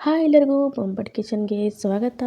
Hi ಎಲ್ಲರಿಗೂ ಬೊಂಬಟ್ ಕಿಚನ್ಗೆ ಸ್ವಾಗತ.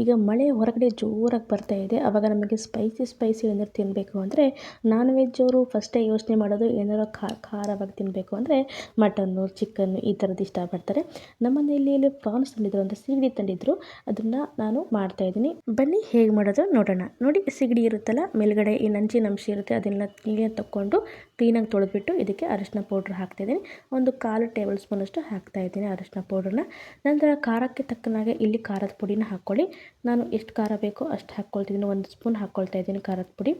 ಈಗ ಮಳೆ ಹೊರಗಡೆ ಜೋರಾಗಿ ಬರ್ತಾ ಇದೆ. ಆವಾಗ ನಮಗೆ ಸ್ಪೈಸಿ ಸ್ಪೈಸಿ ಏನಾದ್ರು ತಿನ್ನಬೇಕು ಅಂದರೆ ನಾನ್ ವೆಜ್ ಅವರು ಫಸ್ಟೇ ಯೋಚನೆ ಮಾಡೋದು ಏನಾರು ಖಾರವಾಗಿ ತಿನ್ನಬೇಕು ಅಂದರೆ ಮಟನ್ನು ಚಿಕನ್ನು ಈ ಥರದ್ದು ಇಷ್ಟಪಡ್ತಾರೆ ನಮ್ಮ ಮನೆಯಲ್ಲಿ ಪ್ರಾನ್ಸ್ ತಂದಿದ್ರು ಅಂದರೆ ಸಿಗಡಿ ತಂದಿದ್ರು. ಅದನ್ನು ನಾನು ಮಾಡ್ತಾಯಿದ್ದೀನಿ ಬನ್ನಿ ಹೇಗೆ ಮಾಡೋದು ನೋಡೋಣ. ನೋಡಿ, ಸಿಗಡಿ ಇರುತ್ತಲ್ಲ, ಮೇಲ್ಗಡೆ ಈ ನಂಜಿ ಅಂಶ ಇರುತ್ತೆ ಅದನ್ನೆಲ್ಲ ಕ್ಲೀನಾಗಿ ತಗೊಂಡು ಕ್ಲೀನಾಗಿ ತೊಳೆದ್ಬಿಟ್ಟು ಇದಕ್ಕೆ ಅರಿಶಿನ ಪೌಡ್ರ್ ಹಾಕ್ತಾಯಿದ್ದೀನಿ ಒಂದು ಕಾಲು ಟೇಬಲ್ ಸ್ಪೂನಷ್ಟು ಹಾಕ್ತಾಯಿದ್ದೀನಿ ಅರಿಶಿನ ಪೌಡ್ರನ್ನ ನಂತರ ಖಾರಕ್ಕೆ ತಕ್ಕನಾಗೆ ಇಲ್ಲಿ ಖಾರದ ಪುಡಿನ ಹಾಕ್ಕೊಳ್ಳಿ. ನಾನು ಎಷ್ಟು ಖಾರ ಬೇಕೋ ಅಷ್ಟು ಹಾಕ್ಕೊಳ್ತಿದ್ದೀನಿ. ಒಂದು ಸ್ಪೂನ್ ಹಾಕ್ಕೊಳ್ತಾ ಇದ್ದೀನಿ ಖಾರದ ಪುಡಿ.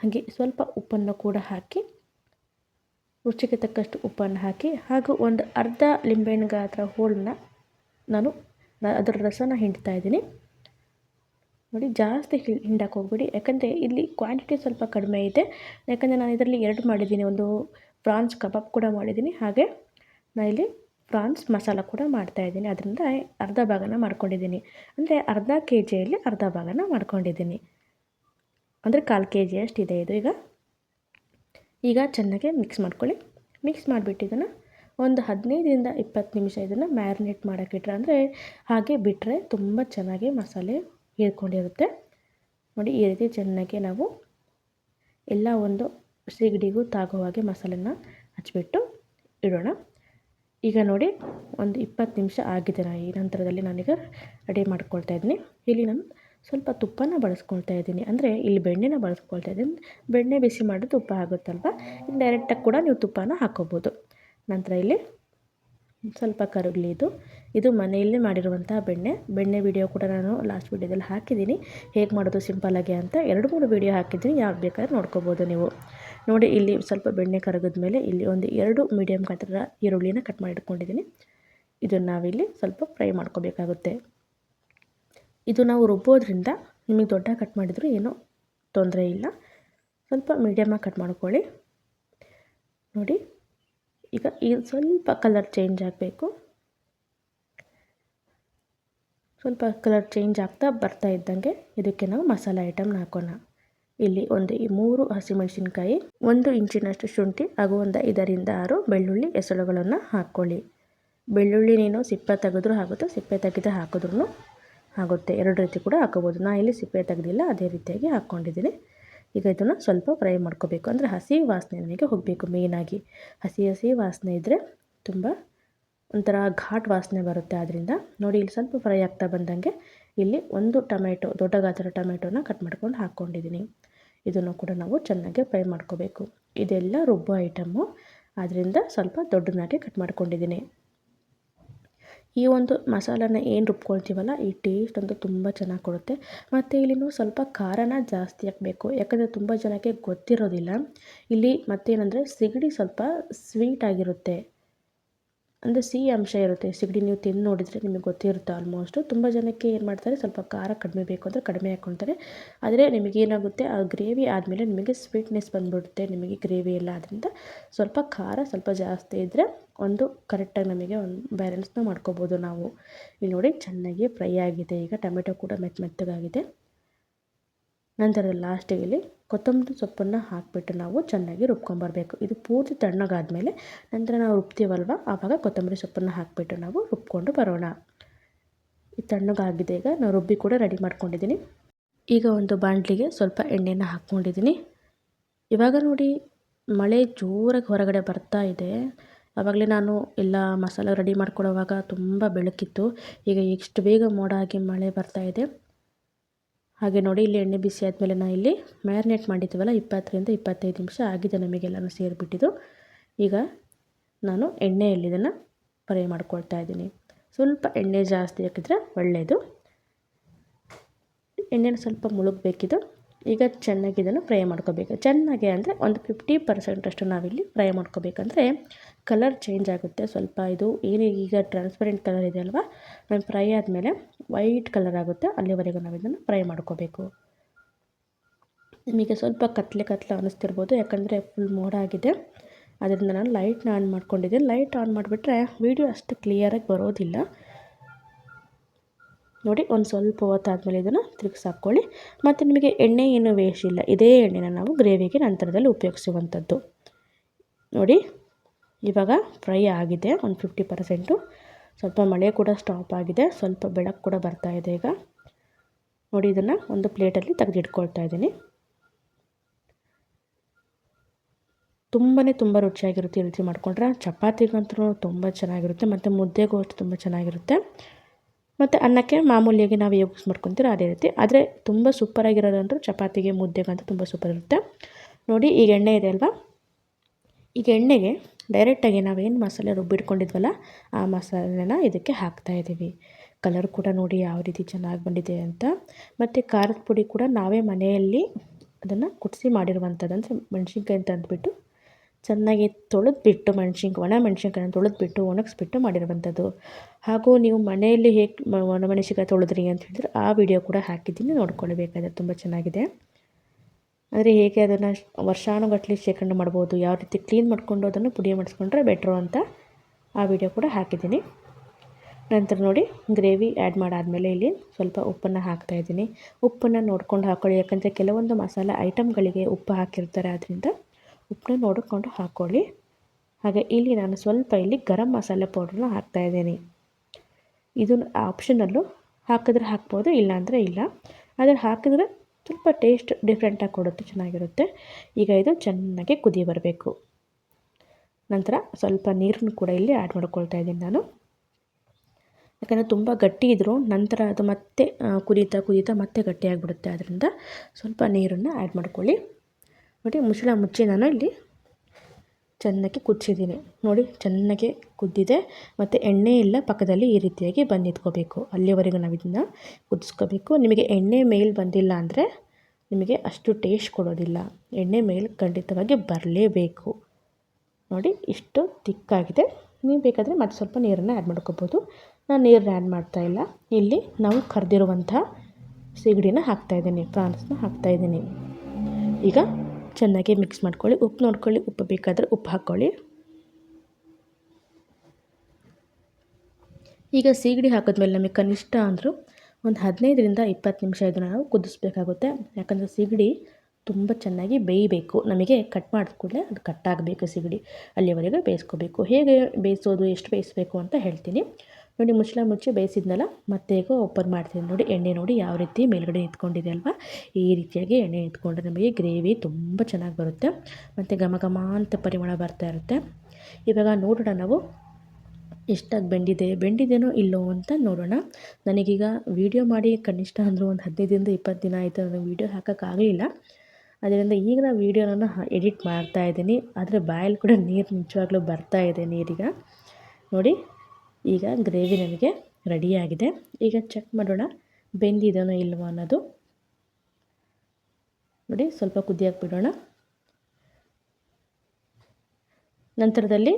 ಹಾಗೆ ಸ್ವಲ್ಪ ಉಪ್ಪನ್ನು ಕೂಡ ಹಾಕಿ, ರುಚಿಗೆ ತಕ್ಕಷ್ಟು ಉಪ್ಪನ್ನು ಹಾಕಿ, ಹಾಗೂ ಒಂದು ಅರ್ಧ ಲಿಂಬೆಹಣ್ಣು ಗಾತ್ರ ಹೋಳನ್ನ ನಾನು ಅದರ ರಸನ ಹಿಂಡ್ತಾ ಇದ್ದೀನಿ. ನೋಡಿ, ಜಾಸ್ತಿ ಹಿಂಡಕ್ಕೆ ಹೋಗ್ಬಿಡಿ. ಯಾಕಂದರೆ ಇಲ್ಲಿ ಕ್ವಾಂಟಿಟಿ ಸ್ವಲ್ಪ ಕಡಿಮೆ ಇದೆ. ಯಾಕಂದರೆ ನಾನು ಇದರಲ್ಲಿ ಎರಡು ಮಾಡಿದ್ದೀನಿ. ಒಂದು ಪ್ರಾನ್ಸ್ ಕಬಾಬ್ ಕೂಡ ಮಾಡಿದ್ದೀನಿ. ಹಾಗೆ ನಾನು ಇಲ್ಲಿ ಪ್ರಾನ್ಸ್ ಮಸಾಲ ಕೂಡ ಮಾಡ್ತಾಯಿದ್ದೀನಿ ಅದರಿಂದ ಅರ್ಧ ಭಾಗನ ಮಾಡ್ಕೊಂಡಿದ್ದೀನಿ. ಅಂದರೆ ಅರ್ಧ ಕೆ ಜಿಯಲ್ಲಿ ಅರ್ಧ ಭಾಗನ ಮಾಡ್ಕೊಂಡಿದ್ದೀನಿ. ಅಂದರೆ ಕಾಲು ಕೆ ಜಿಯಷ್ಟಿದೆ ಇದು ಈಗ. ಈಗ ಚೆನ್ನಾಗಿ ಮಿಕ್ಸ್ ಮಾಡ್ಕೊಳ್ಳಿ. ಮಿಕ್ಸ್ ಮಾಡಿಬಿಟ್ಟು ಇದನ್ನು ಒಂದು ಹದಿನೈದರಿಂದ ಇಪ್ಪತ್ತು ನಿಮಿಷ ಇದನ್ನು ಮ್ಯಾರಿನೇಟ್ ಮಾಡೋಕ್ಕಿಟ್ರೆ ಅಂದರೆ ಹಾಗೆ ಬಿಟ್ಟರೆ ತುಂಬ ಚೆನ್ನಾಗಿ ಮಸಾಲೆ ಹೀರ್ಕೊಂಡಿರುತ್ತೆ. ನೋಡಿ, ಈ ರೀತಿ ಚೆನ್ನಾಗಿ ನಾವು ಎಲ್ಲ ಒಂದು ಸಿಗಡಿಗೂ ತಾಗೋ ಹಾಗೆ ಮಸಾಲೆನ ಹಚ್ಚಿಬಿಟ್ಟು ಇಡೋಣ. ಈಗ ನೋಡಿ, ಒಂದು ಇಪ್ಪತ್ತು ನಿಮಿಷ ಆಗಿದೆ ನಾ ಈ ನಂತರದಲ್ಲಿ ನಾನೀಗ ರೆಡಿ ಮಾಡ್ಕೊಳ್ತಾ ಇದ್ದೀನಿ. ಇಲ್ಲಿ ನಾನು ಸ್ವಲ್ಪ ತುಪ್ಪನ ಬಳಸ್ಕೊಳ್ತಾ ಇದ್ದೀನಿ. ಅಂದರೆ ಇಲ್ಲಿ ಬೆಣ್ಣೆನ ಬಳಸ್ಕೊಳ್ತಾ ಇದ್ದೀನಿ. ಬೆಣ್ಣೆ ಬಿಸಿ ಮಾಡಿ ತುಪ್ಪ ಆಗುತ್ತಲ್ವ? ಡೈರೆಕ್ಟಾಗಿ ಕೂಡ ನೀವು ತುಪ್ಪನ ಹಾಕೋಬೋದು. ನಂತರ ಇಲ್ಲಿ ಸ್ವಲ್ಪ ಕರಗಲಿ ಇದು. ಇದು ಮನೆಯಲ್ಲೇ ಮಾಡಿರುವಂಥ ಬೆಣ್ಣೆ. ಬೆಣ್ಣೆ ವಿಡಿಯೋ ಕೂಡ ನಾನು ಲಾಸ್ಟ್ ವೀಡಿಯೋದಲ್ಲಿ ಹಾಕಿದ್ದೀನಿ. ಹೇಗೆ ಮಾಡೋದು ಸಿಂಪಲ್ಲಾಗಿ ಅಂತ ಎರಡು, ಮೂರು ವೀಡಿಯೋ ಹಾಕಿದ್ದೀನಿ. ಯಾವ್ದು ಬೇಕಾದ್ರೆ ನೋಡ್ಕೋಬೋದು ನೀವು. ನೋಡಿ, ಇಲ್ಲಿ ಸ್ವಲ್ಪ ಬೆಣ್ಣೆ ಕರಗಿದ ಮೇಲೆ ಇಲ್ಲಿ ಒಂದು ಎರಡು ಮೀಡಿಯಮ್ ಗಾತ್ರದ ಈರುಳ್ಳಿನ ಕಟ್ ಮಾಡಿ ಇಟ್ಕೊಂಡಿದ್ದೀನಿ. ಇದನ್ನು ನಾವಿಲ್ಲಿ ಸ್ವಲ್ಪ ಫ್ರೈ ಮಾಡ್ಕೋಬೇಕಾಗುತ್ತೆ. ಇದು ನಾವು ರುಬ್ಬೋದ್ರಿಂದ ನಿಮಗೆ ದೊಡ್ಡ ಕಟ್ ಮಾಡಿದರೂ ಏನೂ ತೊಂದರೆ ಇಲ್ಲ. ಸ್ವಲ್ಪ ಮೀಡಿಯಮಾಗಿ ಕಟ್ ಮಾಡ್ಕೊಳ್ಳಿ. ನೋಡಿ, ಈಗ ಈ ಸ್ವಲ್ಪ ಕಲರ್ ಚೇಂಜ್ ಆಗಬೇಕು. ಸ್ವಲ್ಪ ಕಲರ್ ಚೇಂಜ್ ಆಗ್ತಾ ಬರ್ತಾ ಇದ್ದಂಗೆ ಇದಕ್ಕೆ ನಾವು ಮಸಾಲೆ ಐಟಮ್ನ ಹಾಕೋಣ. ಇಲ್ಲಿ ಒಂದು ಈ ಮೂರು ಹಸಿಮೆಣಸಿನಕಾಯಿ, ಒಂದು ಇಂಚಿನಷ್ಟು ಶುಂಠಿ ಹಾಗೂ ಒಂದು ಐದರಿಂದ ಆರು ಬೆಳ್ಳುಳ್ಳಿ ಎಸಳುಗಳನ್ನು ಹಾಕ್ಕೊಳ್ಳಿ. ಬೆಳ್ಳುಳ್ಳಿ ನೀನು ಸಿಪ್ಪೆ ತೆಗೆದ್ರೂ ಆಗುತ್ತೆ, ಸಿಪ್ಪೆ ತೆಗೆದು ಹಾಕಿದ್ರೂ ಆಗುತ್ತೆ. ಎರಡು ರೀತಿ ಕೂಡ ಹಾಕೋಬೋದು. ನಾನು ಇಲ್ಲಿ ಸಿಪ್ಪೆ ತೆಗೆದಿಲ್ಲ, ಅದೇ ರೀತಿಯಾಗಿ ಹಾಕ್ಕೊಂಡಿದ್ದೀನಿ. ಈಗ ಇದನ್ನು ಸ್ವಲ್ಪ ಫ್ರೈ ಮಾಡ್ಕೋಬೇಕು. ಅಂದರೆ ಹಸಿ ವಾಸನೆ ನನಗೆ ಹೋಗಬೇಕು ಮೇಯ್ನಾಗಿ. ಹಸಿ ಹಸಿ ವಾಸನೆ ಇದ್ದರೆ ತುಂಬ ಒಂಥರ ಘಾಟ್ ವಾಸನೆ ಬರುತ್ತೆ. ಆದ್ದರಿಂದ ನೋಡಿ, ಇಲ್ಲಿ ಸ್ವಲ್ಪ ಫ್ರೈ ಆಗ್ತಾ ಬಂದಂಗೆ ಇಲ್ಲಿ ಒಂದು ಟೊಮೆಟೊ ದೊಡ್ಡ ಗಾತ್ರದ ಟೊಮೆಟೊನ ಕಟ್ ಮಾಡ್ಕೊಂಡು ಹಾಕ್ಕೊಂಡಿದ್ದೀನಿ. ಇದನ್ನು ಕೂಡ ನಾವು ಚೆನ್ನಾಗಿ ಫ್ರೈ ಮಾಡ್ಕೋಬೇಕು. ಇದೆಲ್ಲ ರುಬ್ಬೋ ಐಟಮ್ಮು ಆದ್ದರಿಂದ ಸ್ವಲ್ಪ ದೊಡ್ಡದಾಗಿ ಕಟ್ ಮಾಡ್ಕೊಂಡಿದ್ದೀನಿ. ಈ ಒಂದು ಮಸಾಲನ ಏನು ರುಬ್ಕೊಳ್ತೀವಲ್ಲ, ಈ ಟೇಸ್ಟ್ ಅಂತೂ ತುಂಬ ಚೆನ್ನಾಗಿ ಕೊಡುತ್ತೆ. ಮತ್ತು ಇಲ್ಲಿನೂ ಸ್ವಲ್ಪ ಖಾರನ ಜಾಸ್ತಿ ಹಾಕಬೇಕು. ಯಾಕಂದರೆ ತುಂಬ ಜನಕ್ಕೆ ಗೊತ್ತಿರೋದಿಲ್ಲ. ಇಲ್ಲಿ ಮತ್ತೇನಂದರೆ, ಸಿಗಡಿ ಸ್ವಲ್ಪ ಸ್ವೀಟ್ ಆಗಿರುತ್ತೆ. ಅಂದರೆ ಸಿಹಿ ಅಂಶ ಇರುತ್ತೆ. ಸಿಗಡಿ ನೀವು ತಿಂದು ನೋಡಿದರೆ ನಿಮಗೆ ಗೊತ್ತಿರುತ್ತೆ ಆಲ್ಮೋಸ್ಟು ತುಂಬ ಜನಕ್ಕೆ ಏನು ಮಾಡ್ತಾರೆ, ಸ್ವಲ್ಪ ಖಾರ ಕಡಿಮೆ ಬೇಕು ಅಂದರೆ ಕಡಿಮೆ ಹಾಕ್ಕೊಳ್ತಾರೆ ಆದರೆ ನಿಮಗೇನಾಗುತ್ತೆ ಆ ಗ್ರೇವಿ ಆದಮೇಲೆ ನಿಮಗೆ ಸ್ವೀಟ್ನೆಸ್ ಬಂದುಬಿಡುತ್ತೆ ನಿಮಗೆ ಗ್ರೇವಿ ಎಲ್ಲ. ಆದ್ದರಿಂದ ಸ್ವಲ್ಪ ಖಾರ ಸ್ವಲ್ಪ ಜಾಸ್ತಿ ಇದ್ದರೆ ಒಂದು ಕರೆಕ್ಟಾಗಿ ನಮಗೆ ಒಂದು ಬ್ಯಾಲೆನ್ಸ್ನ ಮಾಡ್ಕೋಬೋದು ನಾವು. ಇಲ್ಲಿ ನೋಡಿ ಚೆನ್ನಾಗಿ ಫ್ರೈ ಆಗಿದೆ. ಈಗ ಟೊಮೆಟೊ ಕೂಡ ಮೆತ್ತ ಮೆತ್ತಗಾಗಿದೆ. ನಂತರ ಲಾಸ್ಟಿಗೆ ಇಲ್ಲಿ ಕೊತ್ತಂಬರಿ ಸೊಪ್ಪನ್ನು ಹಾಕಿಬಿಟ್ಟು ನಾವು ಚೆನ್ನಾಗಿ ರುಬ್ಕೊಂಬರ್ಬೇಕು. ಇದು ಪೂರ್ತಿ ತಣ್ಣಗಾದಮೇಲೆ ನಂತರ ನಾವು ರುಬ್ತೀವಲ್ವ? ಆವಾಗ ಕೊತ್ತಂಬರಿ ಸೊಪ್ಪನ್ನು ಹಾಕಿಬಿಟ್ಟು ನಾವು ರುಬ್ಕೊಂಡು ಬರೋಣ. ಇದು ತಣ್ಣಗಾಗಿದೆ ಈಗ ನಾವು ರುಬ್ಬಿ ಕೂಡ ರೆಡಿ ಮಾಡ್ಕೊಂಡಿದ್ದೀನಿ. ಈಗ ಒಂದು ಬಾಣಲಿಗೆ ಸ್ವಲ್ಪ ಎಣ್ಣೆಯನ್ನು ಹಾಕ್ಕೊಂಡಿದ್ದೀನಿ. ಇವಾಗ ನೋಡಿ ಮಳೆ ಜೋರಾಗಿ ಹೊರಗಡೆ ಬರ್ತಾ ಇದೆ. ಆವಾಗಲೇ ನಾನು ಎಲ್ಲ ಮಸಾಲೆ ರೆಡಿ ಮಾಡ್ಕೊಳ್ಳೋವಾಗ ತುಂಬ ಬೆಳಕಿತ್ತು. ಈಗ ಎಷ್ಟು ಬೇಗ ಮೋಡ ಆಗಿ ಮಳೆ ಬರ್ತಾ ಇದೆ. ಹಾಗೆ ನೋಡಿ, ಇಲ್ಲಿ ಎಣ್ಣೆ ಬಿಸಿ ಆದಮೇಲೆ ನಾನು ಇಲ್ಲಿ ಮ್ಯಾರಿನೇಟ್ ಮಾಡಿದ್ದೀವಲ್ಲ ಇಪ್ಪತ್ತರಿಂದ ಇಪ್ಪತ್ತೈದು ನಿಮಿಷ ಆಗಿದೆ ನಮಗೆಲ್ಲನೂ ಸೇರಿಬಿಟ್ಟಿದ್ದು. ಈಗ ನಾನು ಎಣ್ಣೆಯಲ್ಲಿ ಇದನ್ನು ಫ್ರೈ ಮಾಡ್ಕೊಳ್ತಾ ಇದ್ದೀನಿ. ಸ್ವಲ್ಪ ಎಣ್ಣೆ ಜಾಸ್ತಿ ಹಾಕಿದ್ರೆ ಒಳ್ಳೆಯದು ಎಣ್ಣೆನ ಸ್ವಲ್ಪ ಮುಳುಗಬೇಕಿದ್ದು ಈಗ ಚೆನ್ನಾಗಿ ಇದನ್ನು ಫ್ರೈ ಮಾಡ್ಕೋಬೇಕು. ಚೆನ್ನಾಗಿ ಅಂದರೆ ಒಂದು ಫಿಫ್ಟಿ ಪರ್ಸೆಂಟಷ್ಟು ನಾವಿಲ್ಲಿ ಫ್ರೈ ಮಾಡ್ಕೋಬೇಕಂದ್ರೆ ಕಲರ್ ಚೇಂಜ್ ಆಗುತ್ತೆ. ಸ್ವಲ್ಪ ಇದು ಏನು ಈಗ ಟ್ರಾನ್ಸ್ಪರೆಂಟ್ ಕಲರ್ ಇದೆ ಅಲ್ವಾ? ನಾನು ಫ್ರೈ ಆದಮೇಲೆ ವೈಟ್ ಕಲರ್ ಆಗುತ್ತೆ. ಅಲ್ಲಿವರೆಗೂ ನಾವು ಇದನ್ನು ಫ್ರೈ ಮಾಡ್ಕೋಬೇಕು. ನಿಮಗೆ ಸ್ವಲ್ಪ ಕತ್ಲೆ ಕತ್ಲೆ ಅನ್ನಿಸ್ತಿರ್ಬೋದು ಯಾಕಂದರೆ ಫುಲ್ ಮೋಡ ಆಗಿದೆ. ಅದರಿಂದ ನಾನು ಲೈಟ್ನ ಆನ್ ಮಾಡ್ಕೊಂಡಿದ್ದೆ. ಲೈಟ್ ಆನ್ ಮಾಡಿಬಿಟ್ರೆ ವೀಡಿಯೋ ಅಷ್ಟು ಕ್ಲಿಯರಾಗಿ ಬರೋದಿಲ್ಲ. ನೋಡಿ ಒಂದು ಸ್ವಲ್ಪ ಹೊತ್ತಾದಮೇಲೆ ಇದನ್ನು ತಿರುಗಿಸಿ ಹಾಕ್ಕೊಳ್ಳಿ ಮತ್ತು ನಿಮಗೆ ಎಣ್ಣೆ ಏನು ವೇಸ್ಟ್ ಇಲ್ಲ, ಇದೇ ಎಣ್ಣೆನ ನಾವು ಗ್ರೇವಿಗೆ ನಂತರದಲ್ಲಿ ಉಪಯೋಗಿಸುವಂಥದ್ದು. ನೋಡಿ, ಇವಾಗ ಫ್ರೈ ಆಗಿದೆ, ಒಂದು ಫಿಫ್ಟಿ ಪರ್ಸೆಂಟು. ಸ್ವಲ್ಪ ಮಳೆ ಕೂಡ ಸ್ಟಾಪ್ ಆಗಿದೆ, ಸ್ವಲ್ಪ ಬೆಳಕು ಕೂಡ ಬರ್ತಾ ಇದೆ ಈಗ. ನೋಡಿ, ಇದನ್ನು ಒಂದು ಪ್ಲೇಟಲ್ಲಿ ತೆಗೆದಿಟ್ಕೊಳ್ತಾ ಇದ್ದೀನಿ. ತುಂಬಾ ತುಂಬ ರುಚಿಯಾಗಿರುತ್ತೆ ಈ ರೀತಿ ಮಾಡಿಕೊಂಡ್ರೆ. ಚಪಾತಿಗಂತೂ ತುಂಬ ಚೆನ್ನಾಗಿರುತ್ತೆ, ಮತ್ತು ಮುದ್ದೆಗೂ ಅಷ್ಟು ತುಂಬ ಚೆನ್ನಾಗಿರುತ್ತೆ. ಮತ್ತು ಅನ್ನಕ್ಕೆ ಮಾಮೂಲಿಯಾಗಿ ನಾವು ಯೂಸ್ ಮಾಡ್ಕೊತೀರೋ ಅದೇ ರೀತಿ. ಆದರೆ ತುಂಬ ಸೂಪರಾಗಿರೋದಂದ್ರೆ ಚಪಾತಿಗೆ ಮುದ್ದೆಗಂತ ತುಂಬ ಸೂಪರ್ ಇರುತ್ತೆ. ನೋಡಿ, ಈಗ ಎಣ್ಣೆ ಇದೆ ಅಲ್ವಾ? ಈಗ ಎಣ್ಣೆಗೆ ಡೈರೆಕ್ಟಾಗಿ ನಾವೇನು ಮಸಾಲೆ ರುಬ್ಬಿಟ್ಕೊಂಡಿದ್ವಲ್ಲ ಆ ಮಸಾಲೆನ ಇದಕ್ಕೆ ಹಾಕ್ತಾಯಿದ್ದೀವಿ ಕಲರ್ ಕೂಡ ನೋಡಿ ಯಾವ ರೀತಿ ಚೆನ್ನಾಗಿ ಬಂದಿದೆ ಅಂತ. ಮತ್ತು ಖಾರದ ಪುಡಿ ಕೂಡ ನಾವೇ ಮನೆಯಲ್ಲಿ ಅದನ್ನು ಕುಟ್ಸಿ ಮಾಡಿರುವಂಥದ್ದು ಅಂದರೆ ಮೆಣಸಿನ್ಕಾಯಿ ಅಂತ ಅಂದ್ಬಿಟ್ಟು ಚೆನ್ನಾಗಿ ತೊಳೆದ್ಬಿಟ್ಟು ಮೆಣ್ಸಿನ್ಕಾಯಿ ಒಣ ಮೆಣ್ಸಿನ್ಕಾಯಿನ ತೊಳೆದ್ಬಿಟ್ಟು ಒಣಗಿಸ್ಬಿಟ್ಟು ಮಾಡಿರುವಂಥದ್ದು. ಹಾಗೂ ನೀವು ಮನೆಯಲ್ಲಿ ಹೇಗೆ ಒಣ ಮೆಣಸಿನ್ಕಾಯಿ ತೊಳೆದ್ರಿ ಅಂತ ಹೇಳಿದ್ರೆ ಆ ವಿಡಿಯೋ ಕೂಡ ಹಾಕಿದ್ದೀನಿ, ನೋಡ್ಕೊಳ್ಬೇಕಾದ್ರೆ ತುಂಬ ಚೆನ್ನಾಗಿದೆ. ಅಂದರೆ ಹೇಗೆ ಅದನ್ನು ವರ್ಷಾನುಗಟ್ಟಲೆ ಶೇಖರಣೆ ಮಾಡ್ಬೋದು, ಯಾವ ರೀತಿ ಕ್ಲೀನ್ ಮಾಡಿಕೊಂಡು ಅದನ್ನು ಪುಡಿ ಮಾಡಿಸ್ಕೊಂಡ್ರೆ ಬೆಟ್ರು ಅಂತ ಆ ವಿಡಿಯೋ ಕೂಡ ಹಾಕಿದ್ದೀನಿ. ನಂತರ ನೋಡಿ, ಗ್ರೇವಿ ಆ್ಯಡ್ ಮಾಡಾದಮೇಲೆ ಇಲ್ಲಿ ಸ್ವಲ್ಪ ಉಪ್ಪನ್ನು ಹಾಕ್ತಾಯಿದ್ದೀನಿ ಉಪ್ಪನ್ನು ನೋಡ್ಕೊಂಡು ಹಾಕ್ಕೊಳ್ಳಿ ಯಾಕಂದರೆ ಕೆಲವೊಂದು ಮಸಾಲೆ ಐಟಮ್ಗಳಿಗೆ ಉಪ್ಪು ಹಾಕಿರ್ತಾರೆ ಅದರಿಂದ ಉಪ್ಪನ್ನ ನೋಡಿಕೊಂಡು ಹಾಕ್ಕೊಳ್ಳಿ ಹಾಗೆ ಇಲ್ಲಿ ನಾನು ಸ್ವಲ್ಪ ಇಲ್ಲಿ ಗರಂ ಮಸಾಲೆ ಪೌಡ್ರನ್ನ ಹಾಕ್ತಾಯಿದ್ದೀನಿ ಇದು ಆಪ್ಷನಲ್ಲು ಹಾಕಿದ್ರೆ ಹಾಕ್ಬೋದು, ಇಲ್ಲಾಂದರೆ ಇಲ್ಲ. ಆದರೆ ಹಾಕಿದ್ರೆ ಸ್ವಲ್ಪ ಟೇಸ್ಟ್ ಡಿಫ್ರೆಂಟಾಗಿ ಕೊಡುತ್ತೆ, ಚೆನ್ನಾಗಿರುತ್ತೆ. ಈಗ ಇದು ಚೆನ್ನಾಗಿ ಕುದಿ ಬರಬೇಕು. ನಂತರ ಸ್ವಲ್ಪ ನೀರನ್ನು ಕೂಡ ಇಲ್ಲಿ ಆ್ಯಡ್ ಮಾಡ್ಕೊಳ್ತಾ ಇದ್ದೀನಿ ನಾನು. ಯಾಕಂದರೆ ತುಂಬ ಗಟ್ಟಿ ಇದ್ದರೂ ನಂತರ ಅದು ಮತ್ತೆ ಕುದೀತಾ ಕುದೀತಾ ಮತ್ತೆ ಗಟ್ಟಿಯಾಗಿಬಿಡುತ್ತೆ ಅದರಿಂದ ಸ್ವಲ್ಪ ನೀರನ್ನು ಆ್ಯಡ್ ಮಾಡ್ಕೊಳ್ಳಿ. ನೋಡಿ, ಮುಚ್ಚಳ ಮುಚ್ಚಿ ನಾನು ಇಲ್ಲಿ ಚೆನ್ನಾಗಿ ಕುದಿಸಿದ್ದೀನಿ. ನೋಡಿ, ಚೆನ್ನಾಗಿ ಕುದ್ದಿದೆ. ಮತ್ತು ಎಣ್ಣೆ ಎಲ್ಲ ಪಕ್ಕದಲ್ಲಿ ಈ ರೀತಿಯಾಗಿ ಬಂದು ನಿಂತ್ಕೋಬೇಕು ಅಲ್ಲಿವರೆಗೂ ನಾವು ಇದನ್ನು ಕುದಿಸ್ಕೋಬೇಕು. ನಿಮಗೆ ಎಣ್ಣೆ ಮೇಲೆ ಬಂದಿಲ್ಲ ಅಂದರೆ ನಿಮಗೆ ಅಷ್ಟು ಟೇಸ್ಟ್ ಕೊಡೋದಿಲ್ಲ. ಎಣ್ಣೆ ಮೇಲೆ ಖಂಡಿತವಾಗಿ ಬರಲೇಬೇಕು. ನೋಡಿ, ಇಷ್ಟು ತಿಕ್ಕಾಗಿದೆ. ನೀವು ಬೇಕಾದರೆ ಮತ್ತೆ ಸ್ವಲ್ಪ ನೀರನ್ನು ಆ್ಯಡ್ ಮಾಡ್ಕೋಬೋದು. ನಾನು ನೀರನ್ನ ಆ್ಯಡ್ ಮಾಡ್ತಾಯಿಲ್ಲ ಇಲ್ಲಿ. ನಾವು ಕರೆದಿರುವಂಥ ಸಿಗಡಿನ ಹಾಕ್ತಾಯಿದ್ದೀನಿ ಪ್ರಾನ್ಸ್ನ ಹಾಕ್ತಾಯಿದ್ದೀನಿ ಈಗ ಚೆನ್ನಾಗಿ ಮಿಕ್ಸ್ ಮಾಡ್ಕೊಳ್ಳಿ. ಉಪ್ಪು ನೋಡ್ಕೊಳ್ಳಿ. ಉಪ್ಪು ಬೇಕಾದರೆ ಉಪ್ಪು ಹಾಕ್ಕೊಳ್ಳಿ. ಈಗ ಸೀಗಡಿ ಹಾಕಿದ್ಮೇಲೆ ನಮಗೆ ಕನಿಷ್ಠ ಅಂದರೂ ಒಂದು ಹದಿನೈದರಿಂದ ಇಪ್ಪತ್ತು ನಿಮಿಷ ಇದನ್ನು ನಾವು ಕುದಿಸ್ಬೇಕಾಗುತ್ತೆ. ಯಾಕಂದರೆ ಸಿಗಡಿ ತುಂಬ ಚೆನ್ನಾಗಿ ಬೇಯಬೇಕು. ನಮಗೆ ಕಟ್ ಮಾಡಿದ ಕೂಡಲೇ ಅದು ಕಟ್ಟಾಗಬೇಕು ಸಿಗಡಿ. ಅಲ್ಲಿವರೆಗೂ ಬೇಯಿಸ್ಕೋಬೇಕು. ಹೇಗೆ ಬೇಯಿಸೋದು, ಎಷ್ಟು ಬೇಯಿಸಬೇಕು ಅಂತ ಹೇಳ್ತೀನಿ. ನೋಡಿ ಮುಚ್ಚಳ ಮುಚ್ಚಿ ಬೇಯಿಸಿದ್ನಲ್ಲ, ಮತ್ತೆ ಈಗ ಓಪನ್ ಮಾಡ್ತೀನಿ. ನೋಡಿ ಎಣ್ಣೆ ನೋಡಿ ಯಾವ ರೀತಿ ಮೇಲ್ಗಡೆ ನಿಂತ್ಕೊಂಡಿದೆ ಅಲ್ವಾ? ಈ ರೀತಿಯಾಗಿ ಎಣ್ಣೆ ನಿಂತ್ಕೊಂಡ್ರೆ ನಮಗೆ ಗ್ರೇವಿ ತುಂಬ ಚೆನ್ನಾಗಿ ಬರುತ್ತೆ. ಮತ್ತು ಘಮ ಘಮ ಅಂತ ಪರಿಮಳ ಬರ್ತಾ ಇರುತ್ತೆ. ಇವಾಗ ನೋಡೋಣ ನಾವು ಎಷ್ಟಾಗಿ ಬೆಂಡಿದೆ ಬೆಂಡಿದೇನೋ ಇಲ್ಲೋ ಅಂತ ನೋಡೋಣ. ನನಗೀಗ ವೀಡಿಯೋ ಮಾಡಿ ಕನಿಷ್ಠ ಅಂದರೂ ಒಂದು ಹದಿನೈದರಿಂದ ಇಪ್ಪತ್ತು ದಿನ ಆಯಿತು ನನಗೆ ವೀಡಿಯೋ ಹಾಕೋಕ್ಕಾಗಲಿಲ್ಲ. ಅದರಿಂದ ಈಗ ನಾನು ವೀಡಿಯೋನ ಎಡಿಟ್ ಮಾಡ್ತಾ ಇದ್ದೀನಿ. ಆದರೆ ಬಾಯಲ್ಲಿ ಕೂಡ ನೀರು ನಿಜವಾಗ್ಲೂ ಬರ್ತಾ ಇದೆ ನೀರೀಗ. ನೋಡಿ ಈಗ ಗ್ರೇವಿ ನನಗೆ ರೆಡಿಯಾಗಿದೆ. ಈಗ ಚೆಕ್ ಮಾಡೋಣ, ಬೆಂದಿದನೋ ಇಲ್ವೋ ಅನ್ನೋದು. ನೋಡಿ, ಸ್ವಲ್ಪ ಕುದಿಯಕ್ಕೆ ಬಿಡೋಣ. ನಂತರದಲ್ಲಿ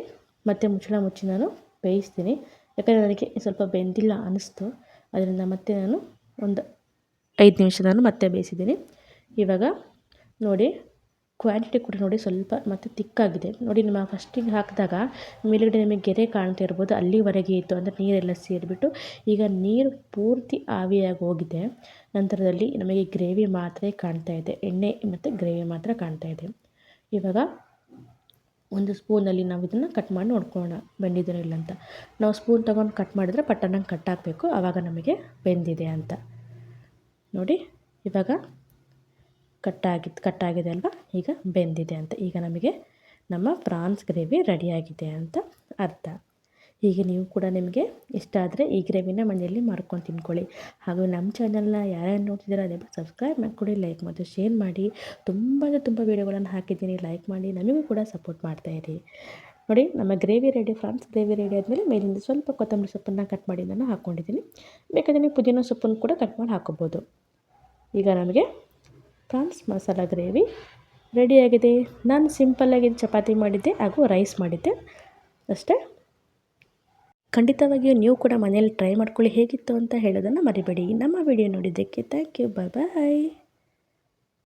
ಮತ್ತೆ ಮುಚ್ಚಳ ಮುಚ್ಚಿ ನಾನು ಬೇಯಿಸ್ತೀನಿ. ಯಾಕಂದರೆ ನನಗೆ ಸ್ವಲ್ಪ ಬೆಂದಿಲ್ಲ ಅನ್ನಿಸ್ತು ಅದರಿಂದ ಮತ್ತೆ ನಾನು ಒಂದು ಐದು ನಿಮಿಷ ನಾನು ಮತ್ತೆ ಬೇಯಿಸಿದ್ದೀನಿ. ಇವಾಗ ನೋಡಿ ಕ್ವಾಂಟಿಟಿ ಕೂಡ ನೋಡಿ ಸ್ವಲ್ಪ ಮತ್ತು ತಿಕ್ಕಾಗಿದೆ ನೋಡಿ ನಿಮ್ಮ ಫಸ್ಟಿಗೆ ಹಾಕಿದಾಗ ಮೇಲುಗಡೆ ನಿಮಗೆ ಗೆರೆ ಕಾಣ್ತಾ ಇರ್ಬೋದು. ಅಲ್ಲಿವರೆಗೆ ಇತ್ತು ಅಂದರೆ ನೀರೆಲ್ಲ ಸೇರಿಬಿಟ್ಟು ಈಗ ನೀರು ಪೂರ್ತಿ ಆವಿಯಾಗಿ ಹೋಗಿದೆ. ನಂತರದಲ್ಲಿ ನಮಗೆ ಗ್ರೇವಿ ಮಾತ್ರ ಕಾಣ್ತಾ ಇದೆ. ಎಣ್ಣೆ ಮತ್ತು ಗ್ರೇವಿ ಮಾತ್ರ ಕಾಣ್ತಾ ಇದೆ. ಇವಾಗ ಒಂದು ಸ್ಪೂನಲ್ಲಿ ನಾವು ಇದನ್ನು ಕಟ್ ಮಾಡಿ ನೋಡ್ಕೊಳ್ಳೋಣ. ಬೆಂದಿದ್ದೀರೋ ಇಲ್ಲ ಅಂತ. ನಾವು ಸ್ಪೂನ್ ತೊಗೊಂಡು ಕಟ್ ಮಾಡಿದ್ರೆ ಪಟ್ಟನಂಗೆ ಕಟ್ ಹಾಕಬೇಕು. ಆವಾಗ ನಮಗೆ ಬೆಂದಿದೆ ಅಂತ. ನೋಡಿ, ಇವಾಗ ಕಟ್ಟಾಗಿದ್ದು ಕಟ್ಟಾಗಿದೆ ಅಲ್ವಾ? ಈಗ ಬೆಂದಿದೆ ಅಂತ. ಈಗ ನಮಗೆ ನಮ್ಮ ಪ್ರಾನ್ಸ್ ಗ್ರೇವಿ ರೆಡಿಯಾಗಿದೆ ಅಂತ ಅರ್ಥ. ಹೀಗೆ ನೀವು ಕೂಡ ನಿಮಗೆ ಇಷ್ಟ ಆದರೆ ಈ ಗ್ರೇವಿನ ಮನೆಯಲ್ಲಿ ಮಾಡ್ಕೊಂಡು ತಿನ್ಕೊಳ್ಳಿ ಹಾಗೂ ನಮ್ಮ ಚಾನಲ್ನ ಯಾರ್ಯಾರು ನೋಡ್ತಿದ್ದೀರಾ ಅದೇ ಸಬ್ಸ್ಕ್ರೈಬ್ ಮಾಡಿಕೊಡಿ ಲೈಕ್ ಮತ್ತು ಶೇರ್ ಮಾಡಿ. ತುಂಬ ತುಂಬ ವೀಡಿಯೋಗಳನ್ನು ಹಾಕಿದ್ದೀನಿ. ಲೈಕ್ ಮಾಡಿ, ನಮಗೂ ಕೂಡ ಸಪೋರ್ಟ್ ಮಾಡ್ತಾಯಿರಿ ನೋಡಿ, ನಮ್ಮ gravy ready, prawns gravy ready ಆದಮೇಲೆ ಮೇಲಿಂದ ಸ್ವಲ್ಪ ಕೊತ್ತಂಬರಿ ಸೊಪ್ಪನ್ನು ಕಟ್ ಮಾಡಿ ನಾನು ಹಾಕ್ಕೊಂಡಿದ್ದೀನಿ ಬೇಕಾದರೆ ನೀವು ಪುದೀನ ಸೊಪ್ಪನ್ನು ಕೂಡ ಕಟ್ ಮಾಡಿ ಹಾಕೋಬೋದು ಈಗ ನಮಗೆ ಪ್ರಾನ್ಸ್ ಮಸಾಲ ಗ್ರೇವಿ ರೆಡಿಯಾಗಿದೆ ನಾನು ಸಿಂಪಲ್ಲಾಗಿ ಚಪಾತಿ ಮಾಡಿದ್ದೆ ಹಾಗೂ ರೈಸ್ ಮಾಡಿದ್ದೆ. ಅಷ್ಟೇ. ಖಂಡಿತವಾಗಿಯೂ ನೀವು ಕೂಡ ಮನೇಲಿ ಟ್ರೈ ಮಾಡ್ಕೊಳ್ಳಿ ಹೇಗಿತ್ತು ಅಂತ ಹೇಳೋದನ್ನು ಮರಿಬೇಡಿ. ನಮ್ಮ ವಿಡಿಯೋ ನೋಡಿದ್ದಕ್ಕೆ ಥ್ಯಾಂಕ್ ಯು. Bye bye.